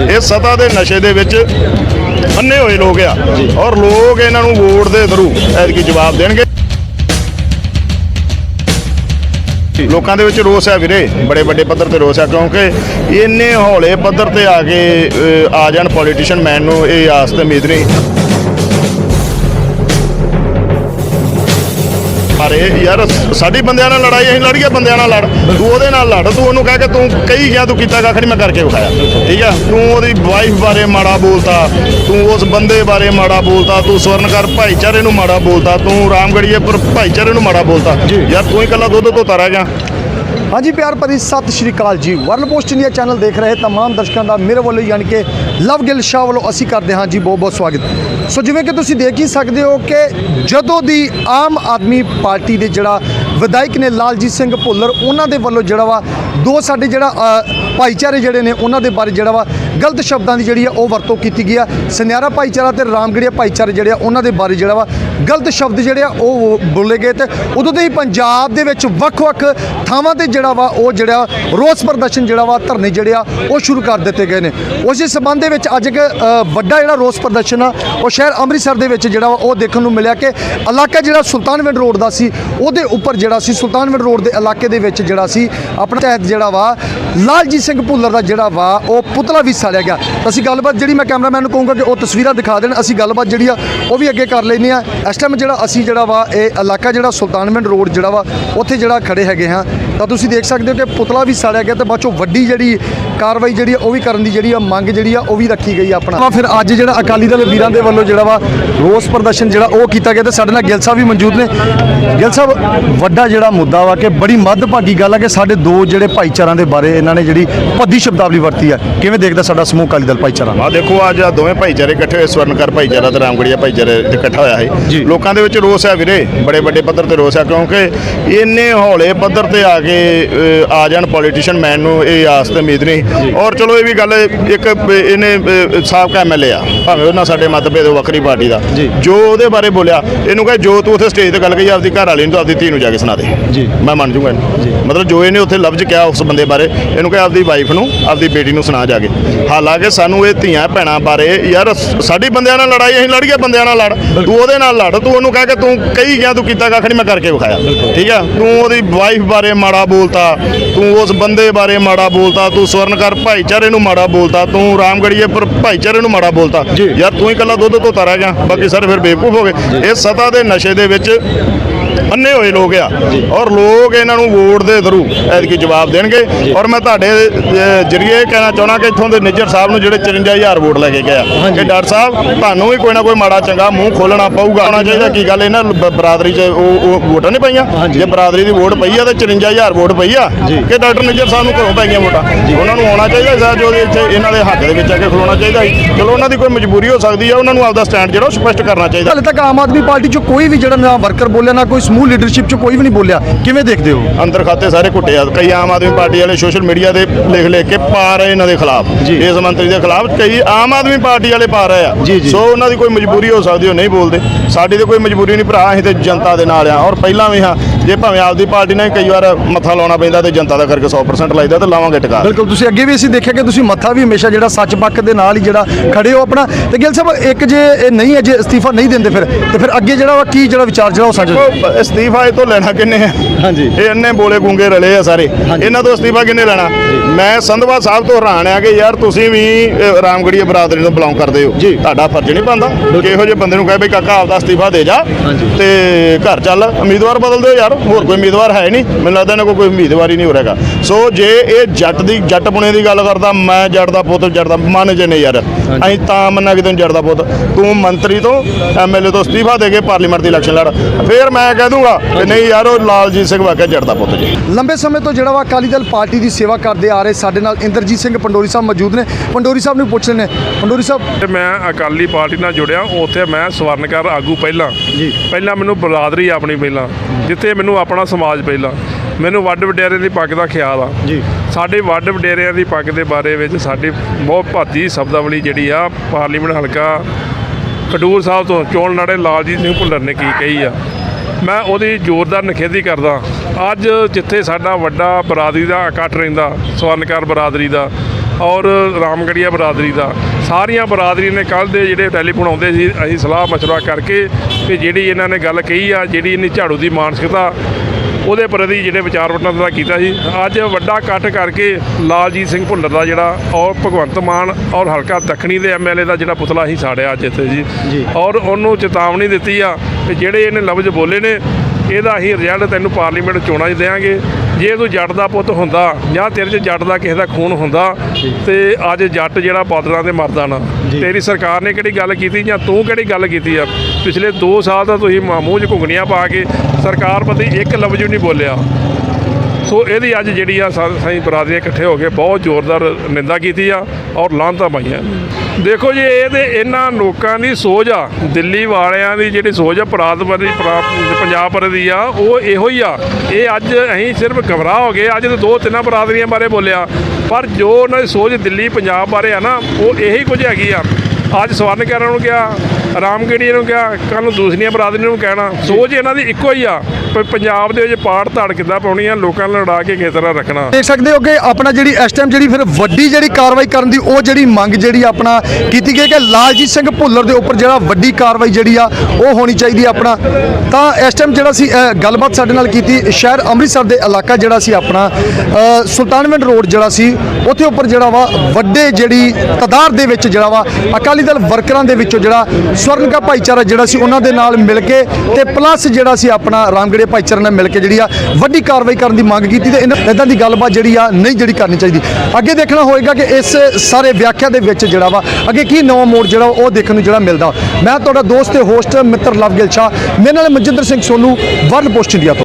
ਇਹ ਸਤਾ ਦੇ ਨਸ਼ੇ ਦੇ ਵਿੱਚ ਅੰਨੇ ਹੋਏ ਲੋਕ ਆ। ਔਰ ਲੋਕ ਇਹਨਾਂ ਨੂੰ ਵੋਟ ਦੇ ਥਰੂ ਐਤਕੀ ਜਵਾਬ ਦੇਣਗੇ। ਲੋਕਾਂ ਦੇ ਵਿੱਚ ਰੋਸ ਹੈ ਵੀਰੇ ਬੜੇ ਵੱਡੇ ਪੱਧਰ ਤੇ ਰੋਸ ਹੈ ਕਿਉਂਕਿ ਇੰਨੇ ਹੌਲੇ ਪੱਧਰ ਤੇ ਆ ਕੇ ਆ ਜਾਣ ਪੋਲੀਟੀਸ਼ੀਅਨ ਮੈਨ ਨੂੰ ਇਹ ਆਸ ਤੇ ਉਮੀਦ ਨਹੀਂ। ਪਰ ਇਹ ਯਾਰ ਸਾਡੀ ਬੰਦਿਆਂ ਨਾਲ ਲੜਾਈ ਅਸੀਂ ਲੜੀਏ ਬੰਦਿਆਂ ਨਾਲ ਲੜ। ਤੂੰ ਉਹਦੇ ਨਾਲ ਲੜ ਤੂੰ ਉਹਨੂੰ ਕਹਿ ਕੇ ਤੂੰ ਕਹੀ ਗਿਆ ਤੂੰ ਕੀਤਾ ਕੱਖ ਨਹੀਂ ਮੈਂ ਕਰਕੇ ਵਿਖਾਇਆ। ਠੀਕ ਆ? ਤੂੰ ਉਹਦੀ ਵਾਈਫ ਬਾਰੇ ਮਾੜਾ ਬੋਲਤਾ ਤੂੰ ਉਸ ਬੰਦੇ ਬਾਰੇ ਮਾੜਾ ਬੋਲਤਾ ਤੂੰ ਸਵਰਨਕਰ ਭਾਈਚਾਰੇ ਨੂੰ ਮਾੜਾ ਬੋਲਤਾ ਤੂੰ ਰਾਮਗੜੀਏ ਪਰ ਭਾਈਚਾਰੇ ਨੂੰ ਮਾੜਾ ਬੋਲਤਾ। ਯਾਰ ਤੂੰ ਹੀ ਕੱਲਾ ਦੁੱਧ ਧੋਤਾ ਰਹਿ ਗਿਆ ਹਾਂਜੀ ਪਿਆਰ ਭਰੀ ਸਤਿ ਸ਼੍ਰੀ ਅਕਾਲ ਜੀ। ਵਰਲਡ ਪੋਸਟ ਇੰਡੀਆ ਚੈਨਲ ਦੇਖ ਰਹੇ ਤਮਾਮ ਦਰਸ਼ਕਾਂ ਦਾ ਮੇਰੇ ਵੱਲੋਂ ਯਾਨੀ ਕਿ ਲਵ ਗਿੱਲ ਸ਼ਾਹ ਵੱਲੋਂ ਅਸੀਂ ਕਰਦੇ ਹਾਂ ਜੀ ਬਹੁਤ ਬਹੁਤ ਸਵਾਗਤ। ਸੋ ਜਿਵੇਂ ਕਿ ਤੁਸੀਂ ਦੇਖ ਹੀ ਸਕਦੇ ਹੋ ਕਿ ਜਦੋਂ ਦੀ ਆਮ ਆਦਮੀ ਪਾਰਟੀ ਦੇ ਜਿਹੜਾ ਵਿਧਾਇਕ ਨੇ ਲਾਲਜੀਤ ਸਿੰਘ ਭੁੱਲਰ, ਉਹਨਾਂ ਦੇ ਵੱਲੋਂ ਜਿਹੜਾ ਵਾ ਦੋ ਸਾਡੇ ਜਿਹੜਾ ਭਾਈਚਾਰੇ ਜਿਹੜੇ ਨੇ ਉਹਨਾਂ ਦੇ ਬਾਰੇ ਜਿਹੜਾ ਵਾ ਗਲਤ ਸ਼ਬਦਾਂ ਦੀ ਜਿਹੜੀ ਆ ਉਹ ਵਰਤੋਂ ਕੀਤੀ ਗਈ ਆ। ਸੁਨਿਆਰਾ ਭਾਈਚਾਰਾ ਤੇ ਰਾਮਗੜੀਆ ਭਾਈਚਾਰੇ ਜਿਹੜੇ ਆ, ਉਹਨਾਂ ਦੇ ਬਾਰੇ ਜਿਹੜਾ ਵਾ ਗਲਤ ਸ਼ਬਦ ਜਿਹੜੇ ਆ ਉਹ ਬੋਲੇ ਗਏ ਤੇ ਉਦੋਂ ਦੇ ਹੀ ਪੰਜਾਬ ਦੇ ਵਿੱਚ ਵੱਖ-ਵੱਖ ਥਾਵਾਂ ਤੇ ਜਿਹੜਾ ਵਾ ਉਹ ਜਿਹੜਾ ਰੋਸ ਪ੍ਰਦਰਸ਼ਨ ਜਿਹੜਾ ਵਾ ਧਰਨੇ ਜਿਹੜੇ ਆ ਉਹ ਸ਼ੁਰੂ ਕਰ ਦਿੱਤੇ ਗਏ ਨੇ। ਉਸੇ ਸਬੰਧ ਦੇ ਵਿੱਚ ਅੱਜ ਇੱਕ ਵੱਡਾ ਜਿਹੜਾ ਰੋਸ ਪ੍ਰਦਰਸ਼ਨ ਆ, ਉਹ ਸ਼ਹਿਰ ਅੰਮ੍ਰਿਤਸਰ ਦੇ ਵਿੱਚ ਜਿਹੜਾ ਵਾ ਉਹ ਦੇਖਣ ਨੂੰ ਮਿਲਿਆ ਕਿ ਇਲਾਕਾ ਜਿਹੜਾ ਸੁਲਤਾਨਵਿੰਡ ਰੋਡ ਦਾ ਸੀ, ਉਹਦੇ ਉੱਪਰ ਜਿਹੜਾ ਸੀ ਸੁਲਤਾਨਵਿੰਡ ਰੋਡ ਦੇ ਇਲਾਕੇ ਦੇ ਵਿੱਚ ਜਿਹੜਾ ਸੀ, ਆਪਣਾ ਤਹਿਤ ਜਿਹੜਾ ਵਾ, ਲਾਲਜੀਤ ਸਿੰਘ ਭੁੱਲਰ ਦਾ ਜਿਹੜਾ ਵਾ, ਉਹ ਪੁਤਲਾ ਵੀ ਸਾੜਿਆ ਗਿਆ। ਤਾਂ ਅਸੀਂ ਗੱਲਬਾਤ ਜਿਹੜੀ ਮੈਂ ਕੈਮਰਾਮੈਨ ਨੂੰ ਕਹੂੰਗਾ ਕਿ ਉਹ ਤਸਵੀਰਾਂ ਦਿਖਾ ਦੇਣ, ਅਸੀਂ ਗੱਲਬਾਤ ਜਿਹੜੀ ਆ, ਉਹ ਵੀ ਅੱਗੇ ਕਰ ਲੈਂਦੇ ਆ ਇਸ ਟਾਈਮ ਜਿਹੜਾ ਅਸੀਂ ਜਿਹੜਾ ਵਾ, ਇਹ ਇਲਾਕਾ ਜਿਹੜਾ ਸੁਲਤਾਨਵਿੰਡ ਰੋਡ ਜਿਹੜਾ ਵਾ, ਉੱਥੇ ਜਿਹੜਾ ਖੜੇ ਹੈਗੇ ਹਾਂ। ਤਾਂ ਤੁਸੀਂ ਦੇਖ ਸਕਦੇ ਹੋ ਕਿ ਪੁਤਲਾ ਵੀ ਸਾੜਿਆ ਗਿਆ ਤੇ ਬਾਅਦ ਚੋਂ ਵੱਡੀ ਜਿਹੜੀ ਕਾਰਵਾਈ ਜਿਹੜੀ ਆ ਉਹ ਵੀ ਕਰਨ ਦੀ ਜਿਹੜੀ ਆ ਮੰਗ ਜਿਹੜੀ ਆ ਉਹ ਵੀ ਰੱਖੀ ਗਈ ਆ ਆਪਣਾ। ਫਿਰ ਅੱਜ ਜਿਹੜਾ ਅਕਾਲੀ ਦਲ ਵੀਰਾਂ ਦੇ ਵੱਲੋਂ ਜਿਹੜਾ ਵਾ ਰੋਸ ਪ੍ਰਦਰਸ਼ਨ ਜਿਹੜਾ ਉਹ ਕੀਤਾ ਗਿਆ ਤੇ ਸਾਡੇ ਨਾਲ ਗਿੱਲ ਸਾਹਿਬ ਵੀ ਮੌਜੂਦ ਨੇ। ਗਿੱਲ ਸਾਹਿਬ ਵੱਡਾ ਜਿਹੜਾ ਮੁੱਦਾ ਵਾ ਕਿ ਬੜੀ ਮੱਧਭਾਗੀ ਗੱਲ ਆ ਕਿ ਸਾਡੇ ਦੋ ਜਿਹੜੇ ਭਾਈਚਾਰਿਆਂ ਦੇ ਬਾਰੇ ਇਹਨਾਂ ਨੇ ਜਿਹੜੀ ਭੱਦੀ ਸ਼ਬਦਾਵਲੀ ਵਰਤੀ ਆ। ਕਿਵੇਂ ਦੇਖਦਾ ਸਾਡਾ ਸਮੂਹ ਅਕਾਲੀ ਦਲ ਭਾਈਚਾਰਾ? ਆ ਦੇਖੋ ਅੱਜ ਆ ਦੋਵੇਂ ਭਾਈਚਾਰੇ ਇਕੱਠੇ ਹੋਏ ਸਵਰਨਕਰ ਭਾਈਚਾਰਾ ਤੇ ਰਾਮਗੜੀਆ ਭਾਈਚਾਰੇ ਇਕੱਠਾ ਹੋਇਆ। ਹੈ ਲੋਕਾਂ ਦੇ ਵਿੱਚ ਰੋਸ ਹੈ ਵੀਰੇ ਬੜੇ ਵੱਡੇ ਪੱਧਰ ਤੇ ਰੋਸ ਹੈ ਕਿਉਂਕਿ ਇੰਨੇ ਹੌਲੇ ਪੱਧਰ ਤੇ ਆ ਕੇ ਆ ਜਾਣ ਪੋਲੀਟੀਸ਼ੀਅਨ ਮੈਨ ਨੂੰ ਇਹ ਆਸ ਤੇ ਉਮੀਦ ਨਹੀਂ। ਔਰ ਚਲੋ ਇਹ ਵੀ ਗੱਲ ਇੱਕ ਇਹਨੇ ਸਾਬਕਾ ਐਮਐਲਏ ਆ ਭਾਵੇਂ ਉਹਨਾਂ ਸਾਡੇ ਮਤਭੇਦ ਵੱਖਰੀ ਪਾਰਟੀ ਦਾ। ਜੀ। ਉਹਦੇ ਬਾਰੇ ਬੋਲਿਆ ਇਹਨੂੰ ਕਹੇ ਜੋ ਤੂੰ ਉੱਥੇ ਸਟੇਜ ਤੇ ਗੱਲ ਕਹੀ ਆਪਦੀ ਘਰ ਵਾਲੀ ਨੂੰ ਤੂੰ ਆਪਦੀ ਧੀ ਨੂੰ ਜਾ ਕੇ ਸੁਣਾ ਦੇ। ਜੀ। ਮੈਂ ਮੰਨ ਜੂਗਾ ਮਤਲਬ ਜੋ ਇਹਨੇ ਉੱਥੇ ਲਫ਼ਜ਼ ਕਿਹਾ ਉਸ ਬੰਦੇ ਬਾਰੇ ਇਹਨੂੰ ਕਹੇ ਆਪਦੀ ਵਾਈਫ ਨੂੰ ਆਪਦੀ ਬੇਟੀ ਨੂੰ ਸੁਣਾ ਜਾ ਕੇ। ਹਾਲਾਂਕਿ ਸਾਨੂੰ ਇਹ ਧੀਆਂ ਭੈਣਾਂ ਬਾਰੇ ਯਾਰ ਸਾਡੀ ਬੰਦਿਆਂ ਨਾਲ ਲੜਾਈ ਅਸੀਂ ਲੜੀਏ ਬੰਦਿਆਂ ਨਾਲ ਲੜ। ਤੂੰ ਉਹਦੇ ਨਾਲ ਲੜ ਤੂੰ ਉਹਨੂੰ ਕਹਿ ਕੇ ਤੂੰ ਕਹੀ ਗਿਆ ਤੂੰ ਕੀਤਾ ਕੱਖ ਨਹੀਂ ਮੈਂ ਕਰਕੇ ਵਿਖਾਇਆ। ਠੀਕ ਆ? ਤੂੰ ਉਹਦੀ ਵਾਈਫ ਬਾਰੇ ਮਾੜਾ ਬੋਲਤਾ ਤੂੰ ਉਸ ਬੰਦੇ ਬਾਰੇ ਮਾੜਾ ਬੋਲਤਾ ਤੂੰ ਸਵਰਨਕਰ ਭਾਈਚਾਰੇ ਨੂੰ ਮਾੜਾ ਬੋਲਤਾ ਤੂੰ ਰਾਮਗੜੀਏ ਪਰ ਭਾਈਚਾਰੇ ਨੂੰ ਮਾੜਾ ਬੋਲਤਾ। ਜੀ। ਯਾਰ ਤੂੰ ਹੀ ਕੱਲਾ ਦੁੱਧ ਧੋਤਾ ਰਹਿ ਗਿਆ ਬਾਕੀ ਸਾਰੇ ਫਿਰ ਬੇਵਕੂਫ ਹੋ ਗਏ। ਇਹ ਸਤਾ ਦੇ ਨਸ਼ੇ ਦੇ ਵਿੱਚ ਅੰਨੇ ਹੋਏ ਲੋਕ ਆ। ਔਰ ਲੋਕ ਇਹਨਾਂ ਨੂੰ ਵੋਟ ਦੇ ਥਰੂ ਐਤਕੀ ਜਵਾਬ ਦੇਣਗੇ। ਔਰ ਮੈਂ ਤੁਹਾਡੇ ਜਰੀਏ ਕਹਿਣਾ ਚਾਹੁੰਦਾ ਕਿ ਇੱਥੋਂ ਦੇ ਨਿੱਜਰ ਸਾਹਿਬ ਨੂੰ ਜਿਹੜੇ 54000 ਵੋਟ ਲੈ ਕੇ ਗਿਆ ਕਿ ਡਾਕਟਰ ਸਾਹਿਬ ਤੁਹਾਨੂੰ ਵੀ ਕੋਈ ਨਾ ਕੋਈ ਮਾੜਾ ਚੰਗਾ ਮੂੰਹ ਖੋਲਣਾ ਪਊਗਾ। ਹੋਣਾ ਚਾਹੀਦਾ ਕੀ ਗੱਲ ਇਹਨਾਂ ਬਰਾਦਰੀ 'ਚ ਉਹ ਵੋਟਾਂ ਨਹੀਂ ਪਈਆਂ? ਜੇ ਬਰਾਦਰੀ ਦੀ ਵੋਟ ਪਈ ਆ ਤੇ 54000 ਵੋਟ ਪਈ ਆ ਕਿ ਡਾਕਟਰ ਨਿੱਜਰ ਸਾਹਿਬ ਨੂੰ ਘਰੋਂ ਪਈਆਂ ਵੋਟਾਂ? ਉਹਨਾਂ ਨੂੰ ਆਉਣਾ ਚਾਹੀਦਾ ਸੀ ਜੋ ਇੱਥੇ ਇਹਨਾਂ ਦੇ ਹੱਕ ਦੇ ਵਿੱਚ ਆ ਕੇ ਖਲੋਣਾ ਚਾਹੀਦਾ ਚਲੋ ਉਹਨਾਂ ਦੀ ਕੋਈ ਮਜਬੂਰੀ ਹੋ ਸਕਦੀ ਆ ਉਹਨਾਂ ਨੂੰ ਆਪਦਾ ਸਟੈਂਡ ਜਿਹੜਾ ਸਪਸ਼ਟ ਕਰਨਾ ਚਾਹੀਦਾ। ਹਾਲੇ ਤੱਕ ਆਮ ਆਦਮੀ ਪਾਰਟੀ ਚ ਕੋਈ ਵੀ ਜਿਹੜਾ ਨਾ ਵਰਕਰ ਬੋਲਿਆ ਨਾ ਕੋਈ ਸਮੂਹ ਲੀਡਰਸ਼ਿਪ ਚ ਕੋਈ ਵੀ ਨਹੀਂ ਬੋਲਿਆ। ਕਿਵੇਂ ਦੇਖਦੇ ਹੋ? ਅੰਦਰ ਖਾਤੇ ਸਾਰੇ ਕੁੱਟੇ ਆ। ਕਈ ਆਮ ਆਦਮੀ ਪਾਰਟੀ ਵਾਲੇ ਸੋਸ਼ਲ ਮੀਡੀਆ ਤੇ ਲਿਖ ਲਿਖ ਕੇ ਪਾ ਰਹੇ ਇਹਨਾਂ ਦੇ ਖਿਲਾਫ। ਇਸ ਮੰਤਰੀ ਦੇ ਖਿਲਾਫ ਕਈ ਆਮ ਆਦਮੀ ਪਾਰਟੀ ਵਾਲੇ ਪਾ ਰਹੇ ਆ। ਸੋ ਉਹਨਾਂ ਦੀ ਕੋਈ ਮਜਬੂਰੀ ਹੋ ਸਕਦੀ ਉਹ ਨਹੀਂ ਬੋਲਦੇ। ਸਾਡੀ ਤੇ ਕੋਈ ਮਜਬੂਰੀ ਨਹੀਂ ਭਰਾ ਅਸੀਂ ਤੇ ਜਨਤਾ ਦੇ ਨਾਲ ਆ। ਔਰ ਪਹਿਲਾਂ ਵੀ ਹਾਂ ਜੇ ਭਾਵੇਂ ਆਪਦੀ ਪਾਰਟੀ ਨਾਲ ਕਈ ਵਾਰ ਮੱਥਾ ਲਾਉਣਾ ਪੈਂਦਾ ਤੇ ਜਨਤਾ ਦਾ ਕਰਕੇ 100% ਲਾਈਦਾ ਤੇ ਲਾਵਾਂਗੇ ਟਿਕਾ। ਬਿਲਕੁਲ ਤੁਸੀਂ ਅੱਗੇ ਵੀ ਅਸੀਂ ਦੇਖਿਆ ਕਿ ਤੁਸੀਂ ਮੱਥਾ ਵੀ ਹਮੇਸ਼ਾ ਜਿਹੜਾ ਸੱਚ ਪੱਖ ਦੇ ਨਾਲ ਹੀ ਜਿਹੜਾ ਖੜੇ ਹੋ ਆਪਣਾ। ਤੇ ਗਿੱਲ ਸਾਹਿਬ ਇੱਕ ਜੇ ਇਹ ਨਹੀਂ ਹੈ ਜੇ ਅਸਤੀਫਾ ਨਹੀਂ ਦਿੰਦੇ ਫਿਰ ਤੇ ਫਿਰ ਅੱਗੇ ਜਿਹੜਾ ਵਾ ਕੀ ਜਿਹੜਾ ਵਿਚਾਰ ਜਿਹੜਾ ਉਹ ਸਾਂਝਾ ਅਸਤੀਫਾ ਇਹ ਤੋਂ ਲੈਣਾ ਕਿੰਨੇ ਆ? ਹਾਂਜੀ। ਇਹ ਇੰਨੇ ਬੋਲੇ ਗੁੰਗੇ ਰਲੇ ਆ ਸਾਰੇ। ਇਹਨਾਂ ਤੋਂ ਅਸਤੀਫਾ ਕਿੰਨੇ ਲੈਣਾ? ਮੈਂ ਸੰਧਵਾ ਸਾਹਿਬ ਤੋਂ ਹੈਰਾਨ ਆ ਕਿ ਯਾਰ ਤੁਸੀਂ ਵੀ ਰਾਮਗੜੀਆ ਬਰਾਦਰੀ ਨੂੰ ਬਿਲੋਂਗ ਕਰਦੇ ਹੋ। ਤੁਹਾਡਾ ਫਰਜ਼ ਨਹੀਂ ਬਣਦਾ। ਕਿ ਇਹੋ ਜਿਹੇ ਬੰਦੇ ਨੂੰ ਕਹੇ ਬਈ ਕਾਕਾ ਆਪਦਾ ਅਸਤੀਫਾ ਦੇ ਜਾ। ਤੇ ਘਰ ਚੱਲ। ਉਮੀਦਵਾਰ ਬਦਲ ਦਿਓ ਯਾਰ। ਹੋਰ ਕੋਈ ਉਮੀਦਵਾਰ ਹੈ ਨਹੀਂ। ਮੈਨੂੰ ਲੱਗਦਾ ਇਹਨਾਂ ਕੋਈ ਉਮੀਦਵਾਰ ਹੀ ਨਹੀਂ ਹੋ ਰਿਹਾਗਾ ਸੋ ਜੇ ਇਹ ਜੱਟ ਦੀ ਜੱਟ ਪੁਣੇ ਦੀ ਗੱਲ ਕਰਦਾ ਮੈਂ ਜੱਟ ਦਾ ਪੁੱਤ ਜੱਟ ਦਾ ਮੰਨ ਜੇ ਨਹੀਂ ਯਾਰ ਅਸੀਂ ਤਾਂ ਮੰਨਾ ਕਿ ਤੈਨੂੰ ਜੱਟ ਦਾ ਪੁੱਤ। ਤੂੰ ਮੰਤਰੀ ਤੋਂ ਐਮਐਲਏ ਤੋਂ ਅਸਤੀਫਾ ਦੇ ਕੇ ਪਾਰਲੀਮੈਂਟ ਦੀ ਇਲੈਕਸ਼ਨ ਲੜ। ਫਿਰ ਮੈਂ ਕਹਿ ਦੂੰਗਾ ਕਿ ਨਹੀਂ ਯਾਰ ਉਹ ਲਾਲਜੀਤ ਸਿੰਘ ਵਾਕਿਆ ਜੱਟ ਦਾ ਪੁੱਤ ਜੀ। ਲੰਬੇ ਸਮੇਂ ਤੋਂ ਜਿਹੜਾ ਵਾ ਅਕਾਲੀ ਦਲ ਪਾਰਟੀ ਦੀ ਸੇਵਾ ਕਰਦੇ ਆ ਰਹੇ ਸਾਡੇ ਨਾਲ ਇੰਦਰਜੀਤ ਸਿੰਘ ਪੰਡੋਰੀ ਸਾਹਿਬ ਮੌਜੂਦ ਨੇ। ਪੰਡੋਰੀ ਸਾਹਿਬ ਨੂੰ ਪੁੱਛ ਲੈਣੇ ਪੰਡੋਰੀ ਸਾਹਿਬ। ਤੇ ਮੈਂ ਅਕਾਲੀ ਪਾਰਟੀ ਨਾਲ ਜੁੜਿਆ ਉੱਥੇ ਮੈਂ ਸਵਰਨਕਾਰ ਆਗੂ ਪਹਿਲਾਂ। ਜੀ। ਪਹਿਲਾਂ ਮੈਨੂੰ ਬਰਾਦਰੀ ਆਪਣੀ ਪਹਿਲਾਂ ਜਿੱਥੇ ਮੈਨੂੰ ਆਪਣਾ ਸਮਾਜ ਪਹਿਲਾਂ। ਮੈਨੂੰ ਵੱਡ ਵਡੇਰੇ ਦੀ ਪੱਗ ਦਾ ਖਿਆਲ ਆ। ਜੀ। ਸਾਡੇ ਵੱਡ ਵਡੇਰਿਆਂ ਦੀ ਪੱਗ ਦੇ ਬਾਰੇ ਵਿੱਚ ਸਾਡੀ ਬਹੁਤ ਭਾਤੀ ਸ਼ਬਦਾਵਲੀ ਜਿਹੜੀ ਆ ਪਾਰਲੀਮੈਂਟ ਹਲਕਾ ਖਡੂਰ ਸਾਹਿਬ ਤੋਂ ਚੋਣ ਲੜੇ ਲਾਲਜੀਤ ਸਿੰਘ ਭੁੱਲਰ ਨੇ ਕੀ ਕਹੀ ਆ। ਮੈਂ ਉਹਦੀ ਜ਼ੋਰਦਾਰ ਨਿਖੇਧੀ ਕਰਦਾ। ਅੱਜ ਜਿੱਥੇ ਸਾਡਾ ਵੱਡਾ ਬਰਾਦਰੀ ਦਾ ਇਕੱਠ ਰਹਿੰਦਾ, ਸਵਰਨਕਾਰ ਬਰਾਦਰੀ ਦਾ ਔਰ ਰਾਮਗੜੀਆ ਬਰਾਦਰੀ ਦਾ, ਸਾਰੀਆਂ ਬਰਾਦਰੀ ਨੇ ਕੱਲ ਦੇ ਜਿਹੜੇ ਟੈਲੀਫੋਨ ਆਉਂਦੇ ਸੀ, ਅਸੀਂ ਸਲਾਹ ਮਸ਼ਵਰਾ ਕਰਕੇ ਕਿ ਜਿਹੜੀ ਇਹਨਾਂ ਨੇ ਗੱਲ ਕਹੀ ਆ, ਜਿਹੜੀ ਇਹਨੀ ਝਾੜੂ ਦੀ ਮਾਨਸਿਕਤਾ ਉਹਦੇ ਪ੍ਰਤੀ ਜਿਹੜੇ ਵਿਚਾਰ ਵਟਾਂਦਰਾ ਕੀਤਾ ਸੀ। ਅੱਜ ਵੱਡਾ ਕੱਟ ਕਰਕੇ ਲਾਲਜੀਤ ਸਿੰਘ ਭੁੱਲਰ ਦਾ ਜਿਹੜਾ ਔਰ ਭਗਵੰਤ ਮਾਨ ਔਰ ਹਲਕਾ ਦੱਖਣੀ ਦੇ ਐਮਐਲਏ ਦਾ ਜਿਹੜਾ ਪੁਤਲਾ ਹੀ ਸਾੜਿਆ ਅੱਜ ਇੱਥੇ ਜੀ। ਔਰ ਉਹਨੂੰ ਚੇਤਾਵਨੀ ਦਿੱਤੀ ਆ ਕਿ ਜਿਹੜੇ ਇਹਨੇ ਲਫ਼ਜ਼ ਬੋਲੇ ਨੇ ਇਹਦਾ ਹੀ ਰਿਜ਼ਲਟ ਤੈਨੂੰ ਪਾਰਲੀਮੈਂਟ ਚੋਣਾਂ 'ਚ ਦੇਵਾਂਗੇ ਜੇ ਤੂੰ ਜੱਟ ਦਾ ਪੁੱਤ ਹੁੰਦਾ ਜਾਂ ਤੇਰੇ 'ਚ ਜੱਟ ਦਾ ਕਿਸੇ ਦਾ ਖੂਨ ਹੁੰਦਾ ਤੇ ਅੱਜ ਜੱਟ ਜਿਹੜਾ ਬਾਦਲਾਂ ਤੇ ਮਰਦਾ ਨਾ ਤੇਰੀ ਸਰਕਾਰ ਨੇ ਕਿਹੜੀ ਗੱਲ ਕੀਤੀ ਜਾਂ ਤੂੰ ਕਿਹੜੀ ਗੱਲ ਕੀਤੀ ਆ? ਪਿਛਲੇ 2 ਸਾਲ ਤਾਂ ਤੁਸੀਂ ਮੂੰਹ 'ਚ ਘੁੰਗਣੀਆਂ ਪਾ ਕੇ ਸਰਕਾਰ ਪ੍ਰਤੀ ਇੱਕ ਲਫ਼ਜ਼ ਵੀ ਨਹੀਂ ਬੋਲਿਆ। ਸੋ ਇਹਦੀ ਅੱਜ ਜਿਹੜੀ ਆ ਸਾ- ਸਾਈਂ ਬਰਾਦਰੀਆਂ ਇਕੱਠੇ ਹੋ ਕੇ ਬਹੁਤ ਜ਼ੋਰਦਾਰ ਨਿੰਦਾ ਕੀਤੀ ਆ ਔਰ ਲਾਂਤਾਂ ਪਾਈਆਂ। ਦੇਖੋ ਜੀ, ਇਹ ਤੇ ਇਹਨਾਂ ਲੋਕਾਂ ਦੀ ਸੋਚ ਆ। ਦਿੱਲੀ ਵਾਲਿਆਂ ਦੀ ਜਿਹੜੀ ਸੋਚ ਆ, ਪ੍ਰਾਂਤ ਪਰੀ ਪੰਜਾਬ ਪਰ ਦੀ ਆ, ਉਹ ਇਹੋ ਹੀ ਆ। ਇਹ ਅੱਜ ਅਸੀਂ ਸਿਰਫ ਗਮਰਾਹ ਹੋ ਗਏ। ਅੱਜ ਤੇ ਦੋ ਤਿੰਨਾਂ ਬਰਾਦਰੀਆਂ ਬਾਰੇ ਬੋਲਿਆ। ਪਰ ਜੋ ਉਹਨਾਂ ਦੀ ਸੋਚ ਦਿੱਲੀ, ਪੰਜਾਬ ਬਾਰੇ ਆ ਨਾ, ਉਹ ਇਹੀ ਕੁਝ ਹੈਗੀ ਆ। ਅੱਜ ਸਵਰਨ ਕਰਨ ਨੂੰ ਕਿਹਾ ਰਾਮਗੜੀਏ ਨੂੰ ਕਿਹਾ ਕੱਲ ਨੂੰ ਦੂਸਰੀਆਂ ਬਰਾਦਰੀਆਂ ਨੂੰ ਕਹਿਣਾ। ਸੋਚ ਇਹਨਾਂ ਦੀ ਇੱਕੋ ਹੀ ਆ। ਵੀ ਪੰਜਾਬ ਦੇ ਵਿੱਚ ਪਾੜ ਧੜ ਕਿੱਦਾਂ ਪਾਉਣੀ ਆ ਲੋਕਾਂ ਨੂੰ ਲੜਾ ਕੇ ਕਿਸ ਤਰ੍ਹਾਂ ਰੱਖਣਾ? ਦੇਖ ਸਕਦੇ ਹੋ ਕਿ ਆਪਣਾ ਜਿਹੜੀ ਇਸ ਟਾਈਮ ਜਿਹੜੀ ਫਿਰ ਵੱਡੀ ਜਿਹੜੀ ਕਾਰਵਾਈ ਕਰਨ ਦੀ ਉਹ ਜਿਹੜੀ ਮੰਗ ਜਿਹੜੀ ਆਪਣਾ ਕੀਤੀ ਗਈ ਕਿ ਲਾਲਜੀਤ ਸਿੰਘ ਭੁੱਲਰ ਦੇ ਉੱਪਰ ਜਿਹੜਾ ਵੱਡੀ ਕਾਰਵਾਈ ਜਿਹੜੀ ਆ ਉਹ ਹੋਣੀ ਚਾਹੀਦੀ ਆ ਆਪਣਾ। ਤਾਂ ਇਸ ਟਾਈਮ ਜਿਹੜਾ ਸੀ ਅ, ਗੱਲਬਾਤ ਸਾਡੇ ਨਾਲ ਕੀਤੀ ਸ਼ਹਿਰ ਅੰਮ੍ਰਿਤਸਰ ਦੇ ਇਲਾਕਾ ਜਿਹੜਾ ਸੀ ਆਪਣਾ ਅ, ਸੁਲਤਾਨਵਿੰਡ ਰੋਡ ਜਿਹੜਾ ਸੀ ਉੱਥੇ ਉੱਪਰ ਜਿਹੜਾ ਵਾ ਵੱਡੇ ਜਿਹੜੀ ਤਦਾਦ ਦੇ ਵਿੱਚ ਜਿਹੜਾ ਵਾ ਅਕਾਲੀ ਦਲ ਵਰਕਰਾਂ ਦੇ ਵਿੱਚੋਂ ਜਿਹੜਾ ਸਵਰਨਕਾ ਭਾਈਚਾਰਾ ਜਿਹੜਾ ਸੀ ਉਹਨਾਂ ਦੇ ਨਾਲ ਮਿਲ ਕੇ ਤੇ ਪਲੱਸ ਜਿਹੜਾ ਸੀ ਆਪਣਾ ਰਾਮਗੜ੍ਹ ਰਾਮਗੜੇ ਭਾਈਚਾਰੇ ਨਾਲ ਮਿਲ ਕੇ ਜਿਹੜੀ ਆ ਵੱਡੀ ਕਾਰਵਾਈ ਕਰਨ ਦੀ ਮੰਗ ਕੀਤੀ ਤੇ ਇਦਾਂ ਦੀ ਗੱਲਬਾਤ ਜਿਹੜੀ ਆ ਨਹੀਂ ਜਿਹੜੀ ਕਰਨੀ ਚਾਹੀਦੀ। ਅੱਗੇ ਦੇਖਣਾ ਹੋਏਗਾ ਕਿ ਇਸ ਸਾਰੇ ਵਿਆਖਿਆ ਦੇ ਵਿੱਚ ਜਿਹੜਾ ਵਾ, ਅੱਗੇ ਕੀ ਨਵਾਂ ਮੋੜ ਜਿਹੜਾ ਉਹ ਦੇਖਣ ਨੂੰ ਜਿਹੜਾ ਮਿਲਦਾ। ਮੈਂ ਤੁਹਾਡਾ ਦੋਸਤ ਤੇ ਹੋਸਟ ਮਿੱਤਰ ਲਵਗਿਲ ਸ਼ਾਹ, ਮੇਰੇ ਨਾਲ Manjinder Singh Sonu World Post India ਤੋਂ।